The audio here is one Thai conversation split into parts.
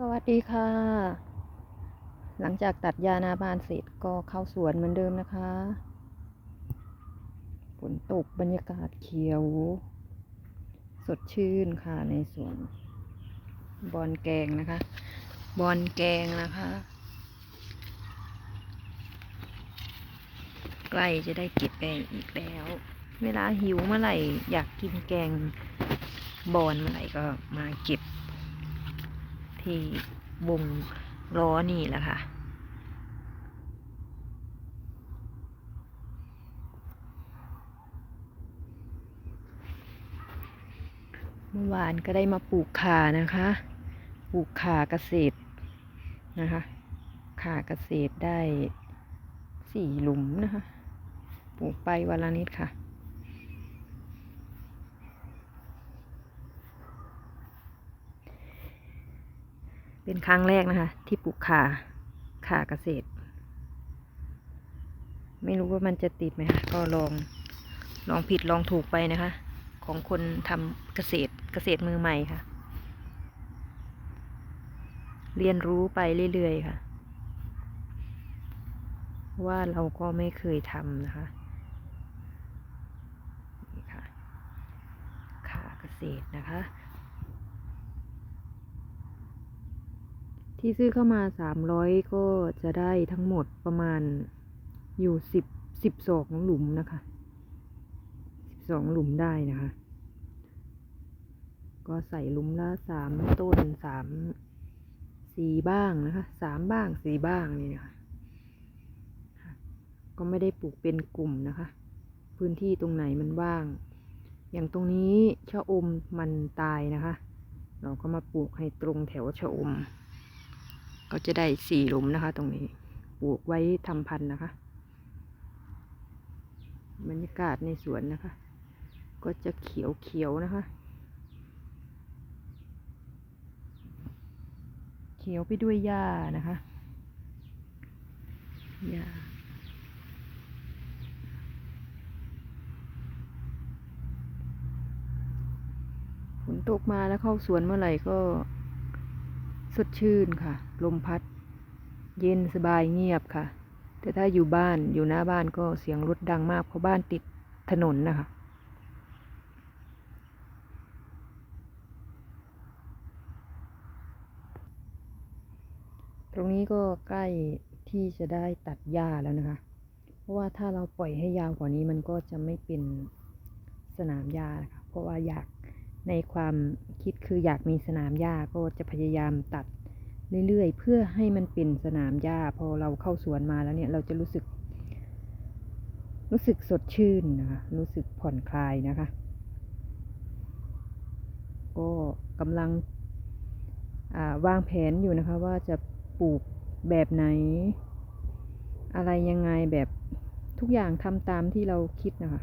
สวัสดีค่ะ หลังจากตัดยานาบานเสร็จก็เข้าสวนเหมือนเดิมนะคะ ฝนตกบรรยากาศเขียว สดชื่นค่ะในสวน บอนแกงนะคะ บอนแกงนะคะ ใกล้จะได้เก็บแกงอีกแล้ว เวลาหิวเมื่อไหร่อยากกินแกงบอนเมื่อไหร่ก็มาเก็บ ที่วงล้อนี่แหละค่ะ เมื่อวานก็ได้มาปลูกขานะคะ ปลูกข่าเกษตรนะคะข่าเกษตรได้สี่หลุมนะคะ ปลูกไปวันละนิดค่ะ เป็นครั้งแรกนะคะ ที่ปลูกขาขาเกษตร ไม่รู้ว่ามันจะติดไหมคะก็ลองลองผิดลองถูกไปนะคะ ของคนทำเกษตรเกษตรมือใหม่ค่ะ เรียนรู้ไปเรื่อยๆค่ะ ว่าเราก็ไม่เคยทำนะคะนี่ค่ะขาเกษตรนะคะ ที่ซื้อเข้ามาสามร้อยก็จะได้ทั้งหมดประมาณอยู่สิบสิบสองหลุมนะคะสิบสองหลุมได้นะคะ ก็ใส่หลุมละสามต้นสามสี่บ้างนะคะสามบ้างสี่บ้างนี่นะคะ ก็ไม่ได้ปลูกเป็นกลุ่มนะคะ พื้นที่ตรงไหนมันว่าง อย่างตรงนี้ชะอมมันตายนะคะ เราก็มาปลูกให้ตรงแถวชะอม ก็จะได้สี่หลุมนะคะ ตรงนี้ปลูกไว้ทำพันธุ์นะคะ บรรยากาศในสวนนะคะ ก็จะเขียวเขียวนะคะ เขียวไปด้วยหญ้านะคะหญ้าฝนตกมาแล้วเข้าสวนเมื่อไหร่ก็ สดชื่นค่ะ ลมพัด เย็นสบายเงียบค่ะ แต่ถ้าอยู่บ้านอยู่หน้าบ้านก็เสียงรถดังมากเพราะบ้านติดถนนนะคะ ตรงนี้ก็ใกล้ที่จะได้ตัดหญ้าแล้วนะคะ เพราะว่าถ้าเราปล่อยให้ยาวกว่านี้มันก็จะไม่เป็นสนามหญ้านะคะ เพราะว่าอยาก ในความคิดคืออยากมีสนามหญ้าก็จะพยายามตัดเรื่อยๆ เพื่อให้มันเป็นสนามหญ้าพอเราเข้าสวนมาแล้วเนี่ยเราจะรู้สึก รู้สึกสดชื่นนะคะรู้สึกผ่อนคลายนะคะ ก็กำลังวางแผนอยู่นะคะว่าจะปลูกแบบไหน อะไรยังไงแบบทุกอย่างทำตามที่เราคิดนะคะ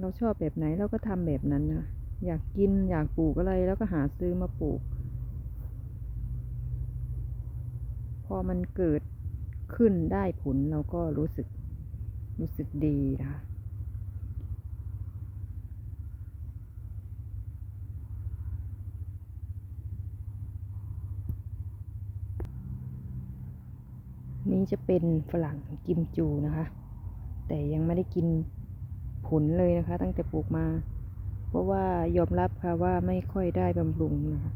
เราชอบแบบไหนเราก็ทำแบบนั้นนะ อยากกินอยากปลูกอะไรแล้วก็หาซื้อมาปลูก พอมันเกิดขึ้นได้ผลเราก็รู้สึกรู้สึกดีนะคะนี่จะเป็นฝรั่งกิมจูนะคะ แต่ยังไม่ได้กินผลเลยนะคะ ตั้งแต่ปลูกมา เพราะว่ายอมรับค่ะว่าไม่ค่อยได้บำรุงนะคะ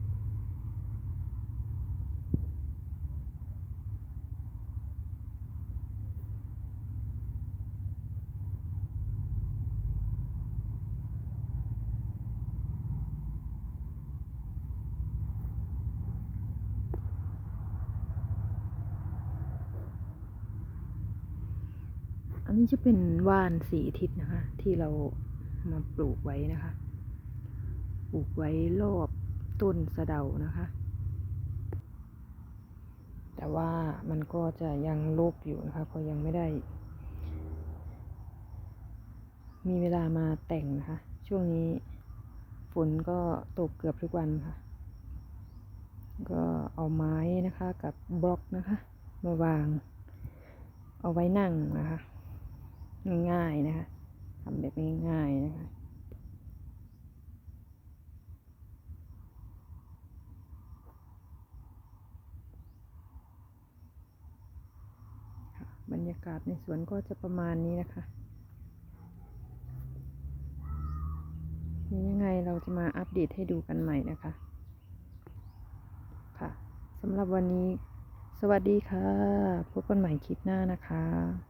อันนี้จะเป็นว่านสีทิศนะคะ ที่เรามาปลูกไว้นะคะ ปลูกไว้รอบต้นสะเดานะคะ แต่ว่ามันก็จะยังโลกอยู่นะคะเพราะยังไม่ได้ มีเวลามาแต่งนะคะ ช่วงนี้ฝนก็ตกเกือบทุกวันค่ะ ก็เอาไม้นะคะกับบล็อกนะคะ มาวาง เอาไว้นั่งนะคะ ง่ายๆนะคะทำแบบง่ายๆนะคะ ยากาศในสวนก็จะประมาณนี้นะคะนี้ยังไงเราจะมาอัปเดตให้ดูกันใหม่นะคะ ค่ะสำหรับวันนี้ สวัสดีค่ะ พบกันใหม่คลิปหน้านะคะ